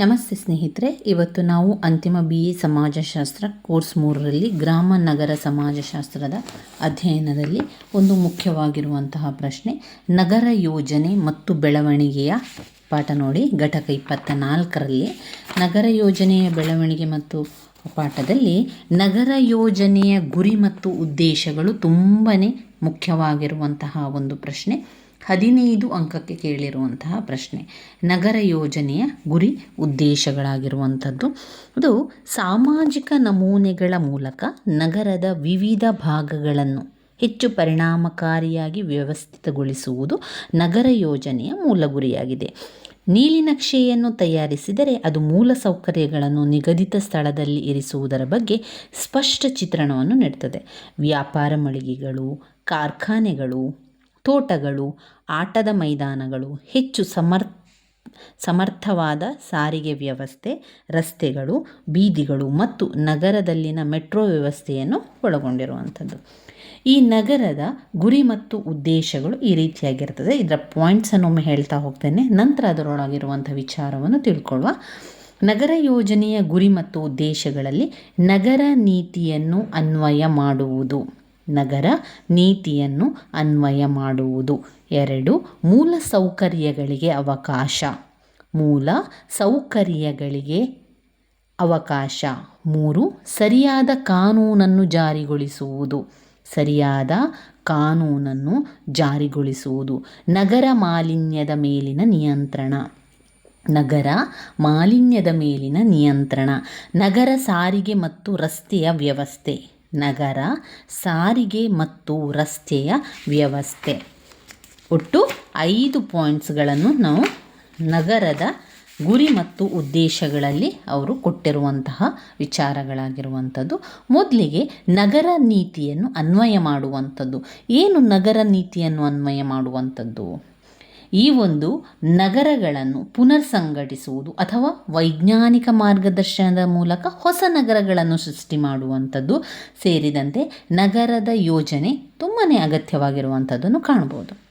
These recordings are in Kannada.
ನಮಸ್ತೆ ಸ್ನೇಹಿತರೆ, ಇವತ್ತು ನಾವು ಅಂತಿಮ ಬಿ ಎ ಸಮಾಜಶಾಸ್ತ್ರ ಕೋರ್ಸ್ ಮೂರರಲ್ಲಿ ಗ್ರಾಮ ನಗರ ಸಮಾಜಶಾಸ್ತ್ರದ ಅಧ್ಯಯನದಲ್ಲಿ ಒಂದು ಮುಖ್ಯವಾಗಿರುವಂತಹ ಪ್ರಶ್ನೆ, ನಗರ ಯೋಜನೆ ಮತ್ತು ಬೆಳವಣಿಗೆಯ ಪಾಠ ನೋಡಿ. ಘಟಕ ಇಪ್ಪತ್ತ ನಾಲ್ಕರಲ್ಲಿ ನಗರ ಯೋಜನೆಯ ಬೆಳವಣಿಗೆ ಮತ್ತು ಪಾಠದಲ್ಲಿ ನಗರ ಯೋಜನೆಯ ಗುರಿ ಮತ್ತು ಉದ್ದೇಶಗಳು ತುಂಬಾ ಮುಖ್ಯವಾಗಿರುವಂತಹ ಒಂದು ಪ್ರಶ್ನೆ. ಹದಿನೈದು ಅಂಕಕ್ಕೆ ಕೇಳಿರುವಂತಹ ಪ್ರಶ್ನೆ. ನಗರ ಯೋಜನೆಯ ಗುರಿ ಉದ್ದೇಶಗಳಾಗಿರುವಂಥದ್ದು. ಅದು ಸಾಮಾಜಿಕ ನಮೂನೆಗಳ ಮೂಲಕ ನಗರದ ವಿವಿಧ ಭಾಗಗಳನ್ನು ಹೆಚ್ಚು ಪರಿಣಾಮಕಾರಿಯಾಗಿ ವ್ಯವಸ್ಥಿತಗೊಳಿಸುವುದು ನಗರ ಯೋಜನೆಯ ಮೂಲ ಗುರಿಯಾಗಿದೆ ನೀಲಿನಕ್ಷೆಯನ್ನು ತಯಾರಿಸಿದರೆ ಅದು ಮೂಲ ಸೌಕರ್ಯಗಳನ್ನು ನಿಗದಿತ ಸ್ಥಳದಲ್ಲಿ ಇರಿಸುವುದರ ಬಗ್ಗೆ ಸ್ಪಷ್ಟ ಚಿತ್ರಣವನ್ನು ನೀಡ್ತದೆ ವ್ಯಾಪಾರ ಮಳಿಗೆಗಳು, ಕಾರ್ಖಾನೆಗಳು ತೋಟಗಳು, ಆಟದ ಮೈದಾನಗಳು, ಹೆಚ್ಚು ಸಮರ್, ಸಮರ್ಥವಾದ ಸಾರಿಗೆ ವ್ಯವಸ್ಥೆ, ರಸ್ತೆಗಳು, ಬೀದಿಗಳು ಮತ್ತು ನಗರದಲ್ಲಿನ ಮೆಟ್ರೋ ವ್ಯವಸ್ಥೆಯನ್ನು ಒಳಗೊಂಡಿರುವಂಥದ್ದು. ಈ ನಗರದ ಗುರಿ ಮತ್ತು ಉದ್ದೇಶಗಳು ಈ ರೀತಿಯಾಗಿರ್ತದೆ. ಇದರ ಪಾಯಿಂಟ್ಸನ್ನು ಒಮ್ಮೆ ಹೇಳ್ತಾ ಹೋಗ್ತೇನೆ. ನಂತರ ಅದರೊಳಗಿರುವಂಥ ವಿಚಾರವನ್ನು ತಿಳ್ಕೊಳ್ಳುವ. ನಗರ ಯೋಜನೆಯ ಗುರಿ ಮತ್ತು ಉದ್ದೇಶಗಳಲ್ಲಿ ನಗರ ನೀತಿಯನ್ನು ಅನ್ವಯ ಮಾಡುವುದು. ನಗರ ನೀತಿಯನ್ನು ಅನ್ವಯ ಮಾಡುವುದು. ಎರಡು, ಮೂಲ ಸೌಕರ್ಯಗಳಿಗೆ ಅವಕಾಶ. ಮೂಲ ಸೌಕರ್ಯಗಳಿಗೆ ಅವಕಾಶ. ಮೂರು, ಸರಿಯಾದ ಕಾನೂನನ್ನು ಜಾರಿಗೊಳಿಸುವುದು. ಸರಿಯಾದ ಕಾನೂನನ್ನು ಜಾರಿಗೊಳಿಸುವುದು. ನಗರ ಮಾಲಿನ್ಯದ ಮೇಲಿನ ನಿಯಂತ್ರಣ. ನಗರ ಮಾಲಿನ್ಯದ ಮೇಲಿನ ನಿಯಂತ್ರಣ. ನಗರ ಸಾರಿಗೆ ಮತ್ತು ರಸ್ತೆಯ ವ್ಯವಸ್ಥೆ. ನಗರ, ಸಾರಿಗೆ ಮತ್ತು ರಸ್ತೆಯ ವ್ಯವಸ್ಥೆ. ಒಟ್ಟು ಐದು ಪಾಯಿಂಟ್ಸ್ಗಳನ್ನು ನಾವು ನಗರದ ಗುರಿ ಮತ್ತು ಉದ್ದೇಶಗಳಲ್ಲಿ ಅವರು ಕೊಟ್ಟಿರುವಂತಹ ವಿಚಾರಗಳಾಗಿರುವಂಥದ್ದು. ಮೊದಲಿಗೆ ನಗರ ನೀತಿಯನ್ನು ಅನ್ವಯ ಮಾಡುವಂಥದ್ದು. ಏನು ನಗರ ನೀತಿಯನ್ನು ಅನ್ವಯ ಮಾಡುವಂಥದ್ದು? ಈ ಒಂದು ನಗರಗಳನ್ನು ಪುನರ್ ಸಂಘಟಿಸುವುದು ಅಥವಾ ವೈಜ್ಞಾನಿಕ ಮಾರ್ಗದರ್ಶನದ ಮೂಲಕ ಹೊಸ ನಗರಗಳನ್ನು ಸೃಷ್ಟಿ ಮಾಡುವಂಥದ್ದು ಸೇರಿದಂತೆ ನಗರದ ಯೋಜನೆ ತುಂಬಾ ಅಗತ್ಯವಾಗಿರುವಂಥದ್ದನ್ನು ಕಾಣ್ಬೋದು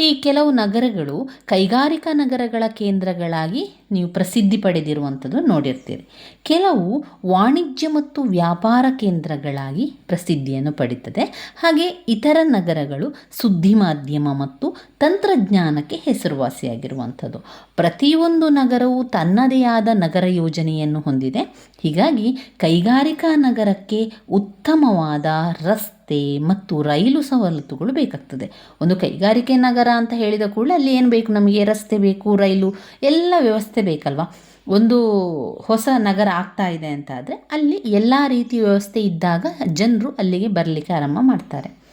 ಈ ಕೆಲವು ನಗರಗಳು ಕೈಗಾರಿಕಾ ನಗರಗಳ ಕೇಂದ್ರಗಳಾಗಿ ನೀವು ಪ್ರಸಿದ್ಧಿ ಪಡೆದಿರುವಂಥದ್ದು ನೋಡಿರ್ತೀರಿ. ಕೆಲವು ವಾಣಿಜ್ಯ ಮತ್ತು ವ್ಯಾಪಾರ ಕೇಂದ್ರಗಳಾಗಿ ಪ್ರಸಿದ್ಧಿಯನ್ನು ಪಡೀತದೆ. ಹಾಗೆ ಇತರ ನಗರಗಳು ಸುದ್ದಿ ಮಾಧ್ಯಮ ಮತ್ತು ತಂತ್ರಜ್ಞಾನಕ್ಕೆ ಹೆಸರುವಾಸಿಯಾಗಿರುವಂಥದ್ದು. ಪ್ರತಿಯೊಂದು ನಗರವು ತನ್ನದೇ ಆದ ನಗರ ಯೋಜನೆಯನ್ನು ಹೊಂದಿದೆ. ಹೀಗಾಗಿ ಕೈಗಾರಿಕಾ ನಗರಕ್ಕೆ ಉತ್ತಮವಾದ ರಸ್ತೆ ಮತ್ತು ರೈಲು ಸವಲತ್ತುಗಳು ಬೇಕಾಗ್ತದೆ. ಒಂದು ಕೈಗಾರಿಕೆ ನಗರ ಅಂತ ಹೇಳಿದ ಕೂಡಲೇ ಅಲ್ಲಿ ಏನು ಬೇಕು? ನಮಗೆ ರಸ್ತೆ ಬೇಕು, ರೈಲು, ಎಲ್ಲ ವ್ಯವಸ್ಥೆ ಬೇಕಲ್ವಾ? ಒಂದು ಹೊಸ ನಗರ ಆಗ್ತಾ ಇದೆ ಅಂತ ಆದರೆ ಅಲ್ಲಿ ಎಲ್ಲ ರೀತಿ ವ್ಯವಸ್ಥೆ ಇದ್ದಾಗ ಜನರು ಅಲ್ಲಿಗೆ ಬರಲಿಕ್ಕೆ ಆರಂಭ ಮಾಡ್ತಾರೆ.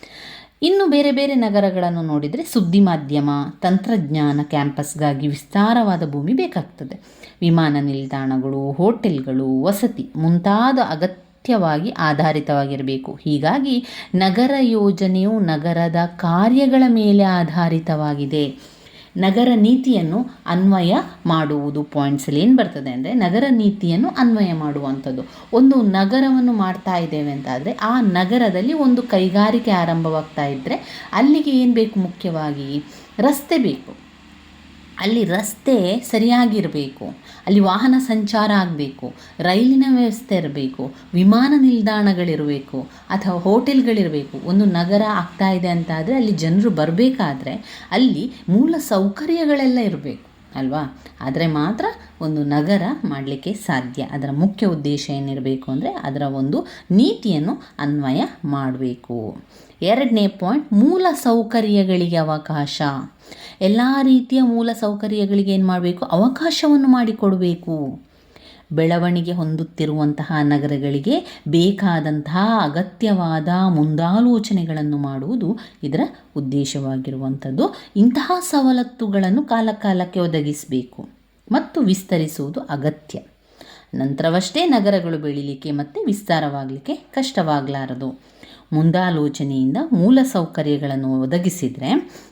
ಇನ್ನು ಬೇರೆ ಬೇರೆ ನಗರಗಳನ್ನು ನೋಡಿದರೆ ಸುದ್ದಿ ಮಾಧ್ಯಮ, ತಂತ್ರಜ್ಞಾನ ಕ್ಯಾಂಪಸ್ಗಾಗಿ ವಿಸ್ತಾರವಾದ ಭೂಮಿ ಬೇಕಾಗ್ತದೆ. ವಿಮಾನ ನಿಲ್ದಾಣಗಳು, ಹೋಟೆಲ್ಗಳು, ವಸತಿ ಮುಂತಾದ ಅಗತ್ಯವಾಗಿ ಆಧಾರಿತವಾಗಿರಬೇಕು. ಹೀಗಾಗಿ ನಗರ ಯೋಜನೆಯು ನಗರದ ಕಾರ್ಯಗಳ ಮೇಲೆ ಆಧಾರಿತವಾಗಿದೆ. ನಗರ ನೀತಿಯನ್ನು ಅನ್ವಯ ಮಾಡುವುದು ಪಾಯಿಂಟ್ಸಲ್ಲಿ ಏನು ಬರ್ತದೆ ಅಂದರೆ ನಗರ ನೀತಿಯನ್ನು ಅನ್ವಯ ಮಾಡುವಂಥದ್ದು. ಒಂದು ನಗರವನ್ನು ಮಾಡ್ತಾ ಇದ್ದೇವೆ ಅಂತಾದರೆ ಆ ನಗರದಲ್ಲಿ ಒಂದು ಕೈಗಾರಿಕೆ ಆರಂಭವಾಗ್ತಾ ಇದ್ದರೆ ಅಲ್ಲಿಗೆ ಏನು ಬೇಕು ಮುಖ್ಯವಾಗಿ? ರಸ್ತೆ ಬೇಕು. ಅಲ್ಲಿ ರಸ್ತೆ ಸರಿಯಾಗಿರಬೇಕು, ಅಲ್ಲಿ ವಾಹನ ಸಂಚಾರ ಆಗಬೇಕು, ರೈಲಿನ ವ್ಯವಸ್ಥೆ ಇರಬೇಕು, ವಿಮಾನ ನಿಲ್ದಾಣಗಳಿರಬೇಕು ಅಥವಾ ಹೋಟೆಲ್ಗಳಿರಬೇಕು, ಒಂದು ನಗರ ಆಗ್ತಾ ಇದೆ ಅಂತಾದರೆ ಅಲ್ಲಿ ಜನರು ಬರಬೇಕಾದ್ರೆ ಅಲ್ಲಿ ಮೂಲ ಸೌಕರ್ಯಗಳೆಲ್ಲ ಇರಬೇಕು. ಅಲ್ವಾ? ಆದರೆ ಮಾತ್ರ ಒಂದು ನಗರ ಮಾಡಲಿಕ್ಕೆ ಸಾಧ್ಯ. ಅದರ ಮುಖ್ಯ ಉದ್ದೇಶ ಏನಿರಬೇಕು ಅಂದರೆ ಅದರ ಒಂದು ನೀತಿಯನ್ನು ಅನ್ವಯ ಮಾಡಬೇಕು. ಎರಡನೇ ಪಾಯಿಂಟ್, ಮೂಲ ಸೌಕರ್ಯಗಳಿಗೆ ಅವಕಾಶ. ಎಲ್ಲ ರೀತಿಯ ಮೂಲ ಸೌಕರ್ಯಗಳಿಗೆ ಏನು ಮಾಡಬೇಕು? ಅವಕಾಶವನ್ನು ಮಾಡಿಕೊಡಬೇಕು. ಬೆಳವಣಿಗೆ ಹೊಂದುತ್ತಿರುವಂತಹ ನಗರಗಳಿಗೆ ಬೇಕಾದಂತಹ ಅಗತ್ಯವಾದ ಮುಂದಾಲೋಚನೆಗಳನ್ನು ಮಾಡುವುದು ಇದರ ಉದ್ದೇಶವಾಗಿರುವಂಥದ್ದು. ಇಂತಹ ಸವಲತ್ತುಗಳನ್ನು ಕಾಲಕಾಲಕ್ಕೆ ಒದಗಿಸಬೇಕು ಮತ್ತು ವಿಸ್ತರಿಸುವುದು ಅಗತ್ಯ. ನಂತರವಷ್ಟೇ ನಗರಗಳು ಬೆಳೀಲಿಕ್ಕೆ ಮತ್ತು ವಿಸ್ತಾರವಾಗಲಿಕ್ಕೆ ಕಷ್ಟವಾಗಲಾರದು. ಮುಂದಾಲೋಚನೆಯಿಂದ ಮೂಲ ಸೌಕರ್ಯಗಳನ್ನು ಒದಗಿಸಿದರೆ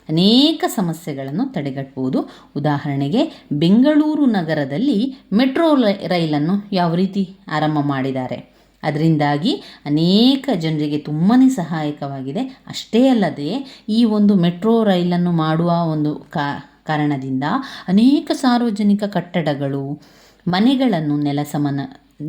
ಅನೇಕ ಸಮಸ್ಯೆಗಳನ್ನು ತಡೆಗಟ್ಟಬಹುದು ಉದಾಹರಣೆಗೆ ಬೆಂಗಳೂರು ನಗರದಲ್ಲಿ ಮೆಟ್ರೋ ರೈಲನ್ನು ಯಾವ ರೀತಿ ಆರಂಭ ಮಾಡಿದ್ದಾರೆ. ಅದರಿಂದಾಗಿ ಅನೇಕ ಜನರಿಗೆ ತುಂಬಾ ಸಹಾಯಕವಾಗಿದೆ. ಅಷ್ಟೇ ಅಲ್ಲದೆ ಈ ಒಂದು ಮೆಟ್ರೋ ರೈಲನ್ನು ಮಾಡುವ ಒಂದು ಕಾರಣದಿಂದ ಅನೇಕ ಸಾರ್ವಜನಿಕ ಕಟ್ಟಡಗಳು ಮನೆಗಳನ್ನು ನೆಲಸಮನ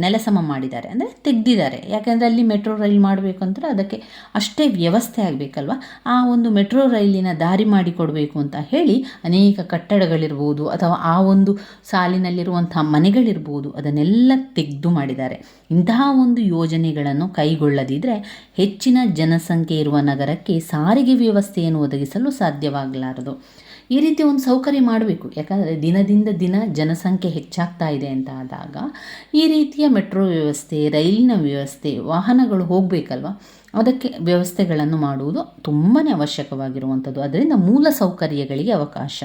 ನೆಲಸಮ ಮಾಡಿದ್ದಾರೆ, ಅಂದರೆ ತೆಗೆದಿದ್ದಾರೆ. ಯಾಕೆಂದರೆ ಅಲ್ಲಿ ಮೆಟ್ರೋ ರೈಲ್ ಮಾಡಬೇಕು ಅಂದರೆ ಅದಕ್ಕೆ ಅಷ್ಟೇ ವ್ಯವಸ್ಥೆ ಆಗಬೇಕಲ್ವ? ಆ ಒಂದು ಮೆಟ್ರೋ ರೈಲಿನ ದಾರಿ ಮಾಡಿಕೊಡಬೇಕು ಅಂತ ಹೇಳಿ ಅನೇಕ ಕಟ್ಟಡಗಳಿರ್ಬೋದು, ಅಥವಾ ಆ ಒಂದು ಸಾಲಿನಲ್ಲಿರುವಂಥ ಮನೆಗಳಿರ್ಬೋದು, ಅದನ್ನೆಲ್ಲ ತೆಗೆದು ಮಾಡಿದ್ದಾರೆ. ಇಂತಹ ಒಂದು ಯೋಜನೆಗಳನ್ನು ಕೈಗೊಳ್ಳದಿದ್ದರೆ ಹೆಚ್ಚಿನ ಜನಸಂಖ್ಯೆ ಇರುವ ನಗರಕ್ಕೆ ಸಾರಿಗೆ ವ್ಯವಸ್ಥೆಯನ್ನು ಒದಗಿಸಲು ಸಾಧ್ಯವಾಗಲಾರದು. ಈ ರೀತಿ ಒಂದು ಸೌಕರ್ಯ ಮಾಡಬೇಕು. ಯಾಕಂದರೆ ದಿನದಿಂದ ದಿನ ಜನಸಂಖ್ಯೆ ಹೆಚ್ಚಾಗ್ತಾ ಇದೆ ಅಂತ ಆದಾಗ ಈ ರೀತಿಯ ಮೆಟ್ರೋ ವ್ಯವಸ್ಥೆ, ರೈಲಿನ ವ್ಯವಸ್ಥೆ, ವಾಹನಗಳು ಹೋಗಬೇಕಲ್ವ? ಅದಕ್ಕೆ ವ್ಯವಸ್ಥೆಗಳನ್ನು ಮಾಡುವುದು ತುಂಬಾ ಅವಶ್ಯಕವಾಗಿರುವಂಥದ್ದು. ಅದರಿಂದ ಮೂಲ ಸೌಕರ್ಯಗಳಿಗೆ ಅವಕಾಶ.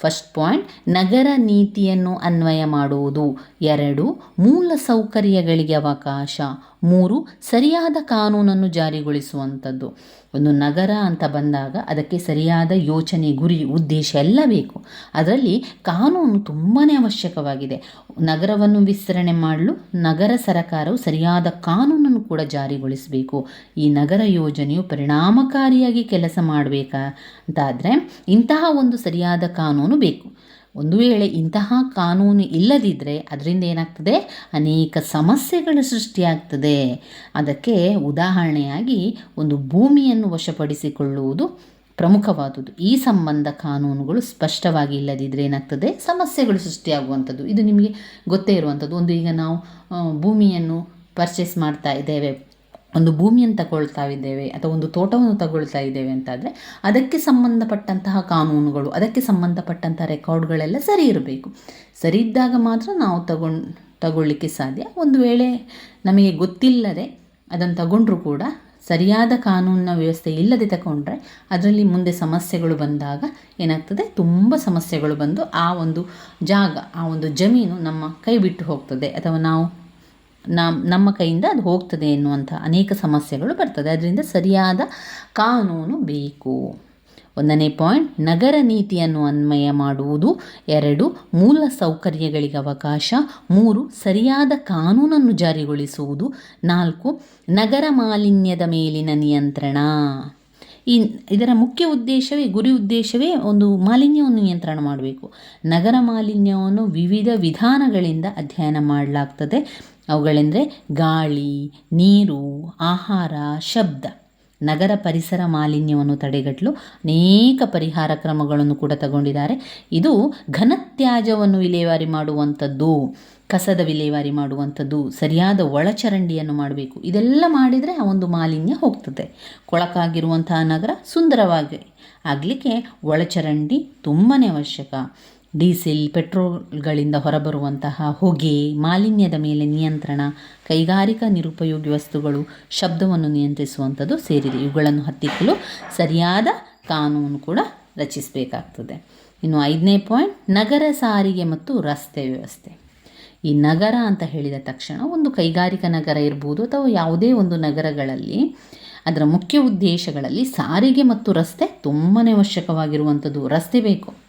ಫಸ್ಟ್ ಪಾಯಿಂಟ್ ನಗರ ನೀತಿಯನ್ನು ಅನ್ವಯ ಮಾಡುವುದು. ಎರಡು, ಮೂಲ ಸೌಕರ್ಯಗಳಿಗೆ ಅವಕಾಶ. ಮೂರು, ಸರಿಯಾದ ಕಾನೂನನ್ನು ಜಾರಿಗೊಳಿಸುವಂಥದ್ದು. ಒಂದು ನಗರ ಅಂತ ಬಂದಾಗ ಅದಕ್ಕೆ ಸರಿಯಾದ ಯೋಚನೆ, ಗುರಿ, ಉದ್ದೇಶ ಎಲ್ಲ ಬೇಕು. ಅದರಲ್ಲಿ ಕಾನೂನು ತುಂಬಾ ಅವಶ್ಯಕವಾಗಿದೆ. ನಗರವನ್ನು ವಿಸ್ತರಣೆ ಮಾಡಲು ನಗರ ಸರಕಾರವು ಸರಿಯಾದ ಕಾನೂನನ್ನು ಕೂಡ ಜಾರಿಗೊಳಿಸಬೇಕು. ಈ ನಗರ ಯೋಜನೆಯು ಪರಿಣಾಮಕಾರಿಯಾಗಿ ಕೆಲಸ ಮಾಡಬೇಕಾ ಅಂತಾದರೆ ಇಂತಹ ಒಂದು ಸರಿಯಾದ ಕಾನೂನು ಬೇಕು. ಒಂದು ವೇಳೆ ಇಂತಹ ಕಾನೂನು ಇಲ್ಲದಿದ್ದರೆ ಅದರಿಂದ ಏನಾಗ್ತದೆ? ಅನೇಕ ಸಮಸ್ಯೆಗಳು ಸೃಷ್ಟಿಯಾಗ್ತದೆ. ಅದಕ್ಕೆ ಉದಾಹರಣೆಯಾಗಿ ಒಂದು ಭೂಮಿಯನ್ನು ವಶಪಡಿಸಿಕೊಳ್ಳುವುದು ಪ್ರಮುಖವಾದುದು ಈ ಸಂಬಂಧ ಕಾನೂನುಗಳು ಸ್ಪಷ್ಟವಾಗಿ ಇಲ್ಲದಿದ್ದರೆ ಏನಾಗ್ತದೆ? ಸಮಸ್ಯೆಗಳು ಸೃಷ್ಟಿಯಾಗುವಂಥದ್ದು. ಇದು ನಿಮಗೆ ಗೊತ್ತೇ ಇರುವಂಥದ್ದು. ಒಂದು ಈಗ ನಾವು ಭೂಮಿಯನ್ನು ಪರ್ಚೇಸ್ ಮಾಡ್ತಾ ಇದ್ದೇವೆ. ಒಂದು ಭೂಮಿಯನ್ನು ತಗೊಳ್ತಾ ಇದ್ದೇವೆ ಅಥವಾ ಒಂದು ತೋಟವನ್ನು ತಗೊಳ್ತಾ ಇದ್ದೇವೆ ಅಂತಾದರೆ ಅದಕ್ಕೆ ಸಂಬಂಧಪಟ್ಟಂತಹ ಕಾನೂನುಗಳು, ಅದಕ್ಕೆ ಸಂಬಂಧಪಟ್ಟಂತಹ ರೆಕಾರ್ಡ್ಗಳೆಲ್ಲ ಸರಿ ಇರಬೇಕು. ಸರಿ ಇದ್ದಾಗ ಮಾತ್ರ ನಾವು ತಗೊಂಡು, ತಗೊಳ್ಳಿಕ್ಕೆ ಸಾಧ್ಯ. ಒಂದು ವೇಳೆ ನಮಗೆ ಗೊತ್ತಿಲ್ಲದೆ ಅದನ್ನು ತಗೊಂಡ್ರೂ ಕೂಡ ಸರಿಯಾದ ಕಾನೂನಿನ ವ್ಯವಸ್ಥೆ ಇಲ್ಲದೆ ತಗೊಂಡ್ರೆ ಅದರಲ್ಲಿ ಮುಂದೆ ಸಮಸ್ಯೆಗಳು ಬಂದಾಗ ಏನಾಗ್ತದೆ? ತುಂಬ ಸಮಸ್ಯೆಗಳು ಬಂದು ಆ ಒಂದು ಜಾಗ, ಆ ಒಂದು ಜಮೀನು ನಮ್ಮ ಕೈ ಬಿಟ್ಟು ಹೋಗ್ತದೆ. ಅಥವಾ ನಾವು ನಮ್, ನಮ್ಮ ಕೈಯಿಂದ ಅದು ಹೋಗ್ತದೆ ಎನ್ನುವಂಥ ಅನೇಕ ಸಮಸ್ಯೆಗಳು ಬರ್ತದೆ. ಅದರಿಂದ ಸರಿಯಾದ ಕಾನೂನು ಬೇಕು. ಒಂದನೇ ಪಾಯಿಂಟ್, ನಗರ ನೀತಿಯನ್ನು ಅನ್ವಯ ಮಾಡುವುದು. ಎರಡು, ಮೂಲ ಸೌಕರ್ಯಗಳಿಗೆ ಅವಕಾಶ. ಮೂರು, ಸರಿಯಾದ ಕಾನೂನನ್ನು ಜಾರಿಗೊಳಿಸುವುದು. ನಾಲ್ಕು, ನಗರ ಮಾಲಿನ್ಯದ ಮೇಲಿನ ನಿಯಂತ್ರಣ. ಈ ಇದರ ಮುಖ್ಯ ಉದ್ದೇಶವೇ, ಗುರಿ ಉದ್ದೇಶವೇ ಒಂದು ಮಾಲಿನ್ಯವನ್ನು ನಿಯಂತ್ರಣ ಮಾಡಬೇಕು. ನಗರ ಮಾಲಿನ್ಯವನ್ನು ವಿವಿಧ ವಿಧಾನಗಳಿಂದ ಅಧ್ಯಯನ ಮಾಡಲಾಗ್ತದೆ. ಅವುಗಳೆಂದರೆ ಗಾಳಿ, ನೀರು, ಆಹಾರ, ಶಬ್ದ. ನಗರ ಪರಿಸರ ಮಾಲಿನ್ಯವನ್ನು ತಡೆಗಟ್ಟಲು ಅನೇಕ ಪರಿಹಾರ ಕ್ರಮಗಳನ್ನು ಕೂಡ ತಗೊಂಡಿದ್ದಾರೆ. ಇದು ಘನತ್ಯಾಜ್ಯವನ್ನು ವಿಲೇವಾರಿ ಮಾಡುವಂಥದ್ದು, ಕಸದ ವಿಲೇವಾರಿ ಮಾಡುವಂಥದ್ದು, ಸರಿಯಾದ ಒಳಚರಂಡಿಯನ್ನು ಮಾಡಬೇಕು. ಇದೆಲ್ಲ ಮಾಡಿದರೆ ಆ ಒಂದು ಮಾಲಿನ್ಯ ಹೋಗ್ತದೆ. ಕೊಳಕಾಗಿರುವಂತಹ ನಗರ ಸುಂದರವಾಗಿ ಆಗಲಿಕ್ಕೆ ಒಳಚರಂಡಿ ತುಂಬಾ ಅವಶ್ಯಕ. ಡೀಸೆಲ್, ಪೆಟ್ರೋಲ್ಗಳಿಂದ ಹೊರಬರುವಂತಹ ಹೊಗೆ, ಮಾಲಿನ್ಯದ ಮೇಲೆ ನಿಯಂತ್ರಣ, ಕೈಗಾರಿಕಾ ನಿರುಪಯೋಗಿ ವಸ್ತುಗಳು ಶಬ್ದವನ್ನು ನಿಯಂತ್ರಿಸುವಂಥದ್ದು ಸೇರಿದೆ. ಇವುಗಳನ್ನು ಹತ್ತಿಕ್ಕಲು ಸರಿಯಾದ ಕಾನೂನು ಕೂಡ ರಚಿಸಬೇಕಾಗ್ತದೆ. ಇನ್ನು ಐದನೇ ಪಾಯಿಂಟ್, ನಗರ ಸಾರಿಗೆ ಮತ್ತು ರಸ್ತೆ ವ್ಯವಸ್ಥೆ. ಈ ನಗರ ಅಂತ ಹೇಳಿದ ತಕ್ಷಣ ಒಂದು ಕೈಗಾರಿಕಾ ನಗರ ಇರ್ಬೋದು ಅಥವಾ ಯಾವುದೇ ಒಂದು ನಗರಗಳಲ್ಲಿ ಅದರ ಮುಖ್ಯ ಉದ್ದೇಶಗಳಲ್ಲಿ ಸಾರಿಗೆ ಮತ್ತು ರಸ್ತೆ ತುಂಬಾ ಅವಶ್ಯಕವಾಗಿರುವಂಥದ್ದು. ರಸ್ತೆ ಬೇಕು.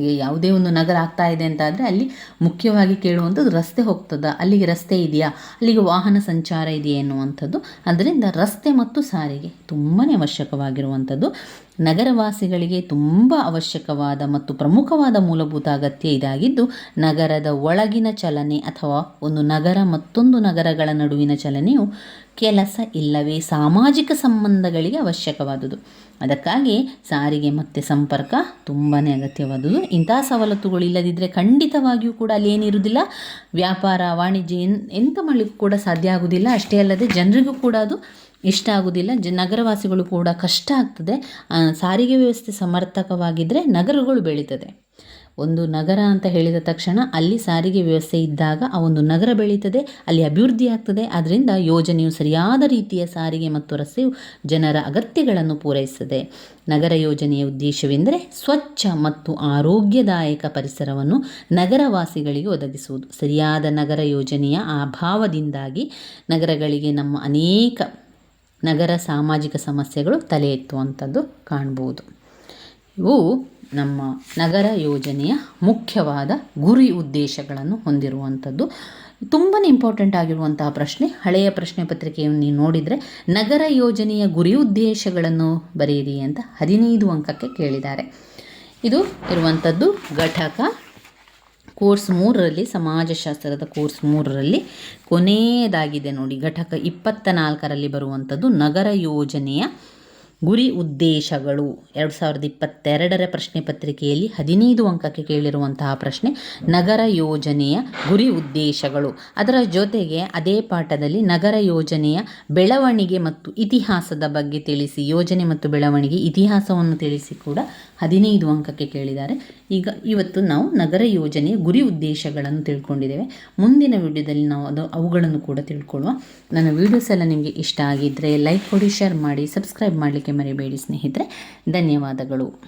ಯಾವುದೇ ಒಂದು ನಗರ ಆಗ್ತಾ ಇದೆ ಅಂತ ಆದರೆ ಅಲ್ಲಿ ಮುಖ್ಯವಾಗಿ ಕೇಳುವಂಥದ್ದು ರಸ್ತೆ ಹೋಗ್ತದ. ಅಲ್ಲಿಗೆ ರಸ್ತೆ ಇದೆಯಾ? ಅಲ್ಲಿಗೆ ವಾಹನ ಸಂಚಾರ ಇದೆಯಾ ಎನ್ನುವಂಥದ್ದು. ಅದರಿಂದ ರಸ್ತೆ ಮತ್ತು ಸಾರಿಗೆ ತುಂಬಾ ಅವಶ್ಯಕವಾಗಿರುವಂಥದ್ದು. ನಗರವಾಸಿಗಳಿಗೆ ತುಂಬ ಅವಶ್ಯಕವಾದ ಮತ್ತು ಪ್ರಮುಖವಾದ ಮೂಲಭೂತ ಅಗತ್ಯ ಇದಾಗಿದ್ದು, ನಗರದ ಒಳಗಿನ ಚಲನೆ ಅಥವಾ ಒಂದು ನಗರ ಮತ್ತೊಂದು ನಗರಗಳ ನಡುವಿನ ಚಲನೆಯು ಕೆಲಸ ಇಲ್ಲವೇ ಸಾಮಾಜಿಕ ಸಂಬಂಧಗಳಿಗೆ ಅವಶ್ಯಕವಾದುದು. ಅದಕ್ಕಾಗಿ ಸಾರಿಗೆ ಮತ್ತು ಸಂಪರ್ಕ ತುಂಬಾ ಅಗತ್ಯವಾದುದು. ಇಂಥ ಸವಲತ್ತುಗಳು ಇಲ್ಲದಿದ್ದರೆ ಖಂಡಿತವಾಗಿಯೂ ಕೂಡ ಅಲ್ಲಿ ಏನಿರುವುದಿಲ್ಲ. ವ್ಯಾಪಾರ, ವಾಣಿಜ್ಯ ಎಂತ ಮಾಡಲಿಕ್ಕೂ ಕೂಡ ಸಾಧ್ಯ ಆಗುವುದಿಲ್ಲ. ಅಷ್ಟೇ ಅಲ್ಲದೆ ಜನರಿಗೂ ಕೂಡ ಅದು ಇಷ್ಟ ಆಗುವುದಿಲ್ಲ ಜ ನಗರವಾಸಿಗಳು ಕೂಡ ಕಷ್ಟ ಆಗ್ತದೆ. ಸಾರಿಗೆ ವ್ಯವಸ್ಥೆ ಸಮರ್ಥಕವಾಗಿದ್ದರೆ ನಗರಗಳು ಬೆಳೀತದೆ. ಒಂದು ನಗರ ಅಂತ ಹೇಳಿದ ತಕ್ಷಣ ಅಲ್ಲಿ ಸಾರಿಗೆ ವ್ಯವಸ್ಥೆ ಇದ್ದಾಗ ಆ ಒಂದು ನಗರ ಬೆಳೀತದೆ, ಅಲ್ಲಿ ಅಭಿವೃದ್ಧಿ ಆಗ್ತದೆ. ಅದರಿಂದ ಯೋಜನೆಯು ಸರಿಯಾದ ರೀತಿಯ ಸಾರಿಗೆ ಮತ್ತು ರಸ್ತೆಯು ಜನರ ಅಗತ್ಯಗಳನ್ನು ಪೂರೈಸುತ್ತದೆ ನಗರ ಯೋಜನೆಯ ಉದ್ದೇಶವೆಂದರೆ ಸ್ವಚ್ಛ ಮತ್ತು ಆರೋಗ್ಯದಾಯಕ ಪರಿಸರವನ್ನು ನಗರವಾಸಿಗಳಿಗೆ ಒದಗಿಸುವುದು. ಸರಿಯಾದ ನಗರ ಯೋಜನೆಯ ಅಭಾವದಿಂದಾಗಿ ನಗರಗಳಿಗೆ ನಮ್ಮ ಅನೇಕ ನಗರ ಸಾಮಾಜಿಕ ಸಮಸ್ಯೆಗಳು ತಲೆ ಎತ್ತುವಂಥದ್ದು ಕಾಣ್ಬೋದು. ಇವು ನಮ್ಮ ನಗರ ಯೋಜನೆಯ ಮುಖ್ಯವಾದ ಗುರಿ ಉದ್ದೇಶಗಳನ್ನು ಹೊಂದಿರುವಂಥದ್ದು. ತುಂಬಾ ಇಂಪಾರ್ಟೆಂಟ್ ಆಗಿರುವಂತಹ ಪ್ರಶ್ನೆ, ಹಳೆಯ ಪ್ರಶ್ನೆ ಪತ್ರಿಕೆಯನ್ನು ನೀವು ನೋಡಿದರೆ ನಗರ ಯೋಜನೆಯ ಗುರಿ ಉದ್ದೇಶಗಳನ್ನು ಬರೆಯಿರಿ ಅಂತ ಹದಿನೈದು ಅಂಕಕ್ಕೆ ಕೇಳಿದ್ದಾರೆ. ಇದು ಇರುವಂಥದ್ದು ಘಟಕ ಕೋರ್ಸ್ ಮೂರರಲ್ಲಿ ಸಮಾಜಶಾಸ್ತ್ರದ ಕೋರ್ಸ್ ಮೂರರಲ್ಲಿ ಕೊನೆಯದಾಗಿದೆ ನೋಡಿ ಘಟಕ ಇಪ್ಪತ್ತ ನಾಲ್ಕರಲ್ಲಿ ಬರುವಂಥದ್ದು ನಗರ ಯೋಜನೆಯ ಗುರಿ ಉದ್ದೇಶಗಳು. ಎರಡು ಸಾವಿರದ ಇಪ್ಪತ್ತೆರಡರ ಪ್ರಶ್ನೆ ಪತ್ರಿಕೆಯಲ್ಲಿ ಹದಿನೈದು ಅಂಕಕ್ಕೆ ಕೇಳಿರುವಂತಹ ಪ್ರಶ್ನೆ, ನಗರ ಯೋಜನೆಯ ಗುರಿ ಉದ್ದೇಶಗಳು. ಅದರ ಜೊತೆಗೆ ಅದೇ ಪಾಠದಲ್ಲಿ ನಗರ ಯೋಜನೆಯ ಬೆಳವಣಿಗೆ ಮತ್ತು ಇತಿಹಾಸದ ಬಗ್ಗೆ ತಿಳಿಸಿ, ಯೋಜನೆ ಮತ್ತು ಬೆಳವಣಿಗೆ ಇತಿಹಾಸವನ್ನು ತಿಳಿಸಿ ಕೂಡ ಹದಿನೈದು ಅಂಕಕ್ಕೆ ಕೇಳಿದ್ದಾರೆ. ಈಗ ಇವತ್ತು ನಾವು ನಗರ ಯೋಜನೆಯ ಗುರಿ ಉದ್ದೇಶಗಳನ್ನು ತಿಳ್ಕೊಂಡಿದ್ದೇವೆ. ಮುಂದಿನ ವಿಡಿಯೋದಲ್ಲಿ ನಾವು ಅದು ಅವುಗಳನ್ನು ಕೂಡ ತಿಳ್ಕೊಳ್ಳುವ. ನನ್ನ ವೀಡಿಯೋಸ್ ಎಲ್ಲ ನಿಮಗೆ ಇಷ್ಟ ಆಗಿದ್ದರೆ ಲೈಕ್ ಕೊಡಿ, ಶೇರ್ ಮಾಡಿ, ಸಬ್ಸ್ಕ್ರೈಬ್ ಮಾಡಲಿಕ್ಕೆ ಮರಿಬೇಡಿ ಸ್ನೇಹಿತರೆ. ಧನ್ಯವಾದಗಳು.